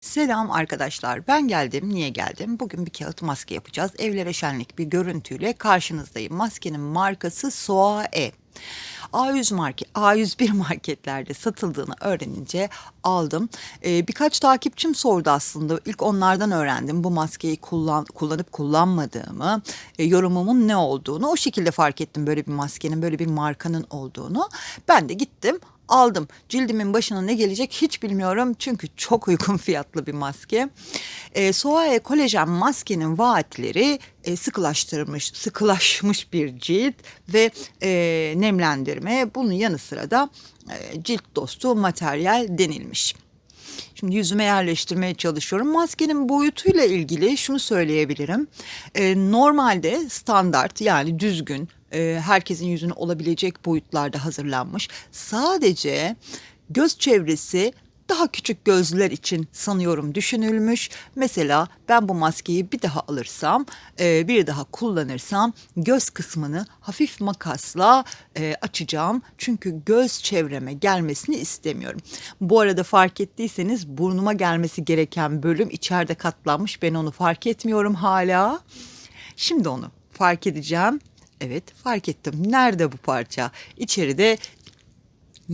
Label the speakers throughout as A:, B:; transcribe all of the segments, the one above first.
A: Selam arkadaşlar. Ben geldim. Niye geldim? Bugün bir kağıt maske yapacağız. Evlere şenlik bir görüntüyle karşınızdayım. Maskenin markası Soae. A100 market, A101 marketlerde satıldığını öğrenince aldım. Ee, birkaç takipçim sordu aslında. İlk onlardan öğrendim bu maskeyi kullan, kullanıp kullanmadığımı, e, yorumumun ne olduğunu. O şekilde fark ettim böyle bir maskenin, böyle bir markanın olduğunu. Ben de gittim aldım. Cildimin başına ne gelecek hiç bilmiyorum çünkü çok uygun fiyatlı bir maske. E, Soae kolajen maskenin vaatleri e, sıkılaştırmış, sıkılaşmış bir cilt ve e, nemlendirme. Bunun yanı sıra da e, cilt dostu materyal denilmiş. Şimdi yüzüme yerleştirmeye çalışıyorum. Maskenin boyutuyla ilgili şunu söyleyebilirim. Ee, normalde standart yani düzgün e, herkesin yüzüne olabilecek boyutlarda hazırlanmış. Sadece göz çevresi daha küçük gözlüler için sanıyorum düşünülmüş. Mesela ben bu maskeyi bir daha alırsam, e, bir daha kullanırsam göz kısmını hafif makasla e, açacağım. Çünkü göz çevreme gelmesini istemiyorum. Bu arada fark ettiyseniz burnuma gelmesi gereken bölüm içeride katlanmış. Ben onu fark etmiyorum hala. Şimdi onu fark edeceğim. Evet fark ettim. Nerede bu parça? İçeride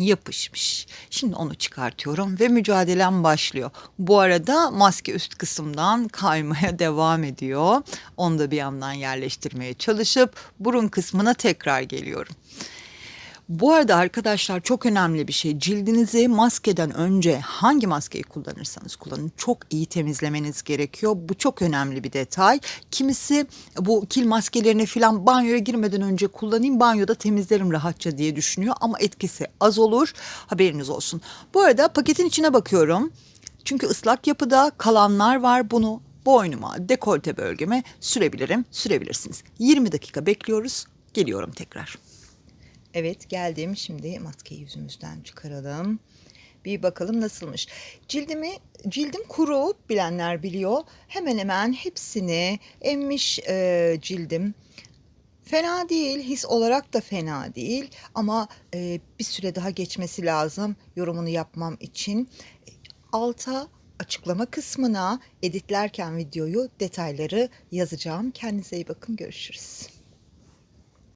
A: yapışmış. Şimdi onu çıkartıyorum ve mücadelem başlıyor. Bu arada maske üst kısımdan kaymaya devam ediyor. Onu da bir yandan yerleştirmeye çalışıp burun kısmına tekrar geliyorum. Bu arada arkadaşlar çok önemli bir şey. Cildinizi maskeden önce hangi maskeyi kullanırsanız kullanın çok iyi temizlemeniz gerekiyor. Bu çok önemli bir detay. Kimisi bu kil maskelerini filan banyoya girmeden önce kullanayım banyoda temizlerim rahatça diye düşünüyor ama etkisi az olur. Haberiniz olsun. Bu arada paketin içine bakıyorum. Çünkü ıslak yapıda kalanlar var. Bunu boynuma, dekolte bölgeme sürebilirim. Sürebilirsiniz. 20 dakika bekliyoruz. Geliyorum tekrar. Evet geldim. Şimdi maskeyi yüzümüzden çıkaralım. Bir bakalım nasılmış. Cildimi, cildim kuru bilenler biliyor. Hemen hemen hepsini emmiş e, cildim. Fena değil, his olarak da fena değil ama e, bir süre daha geçmesi lazım yorumunu yapmam için. Alta açıklama kısmına editlerken videoyu detayları yazacağım. Kendinize iyi bakın, görüşürüz.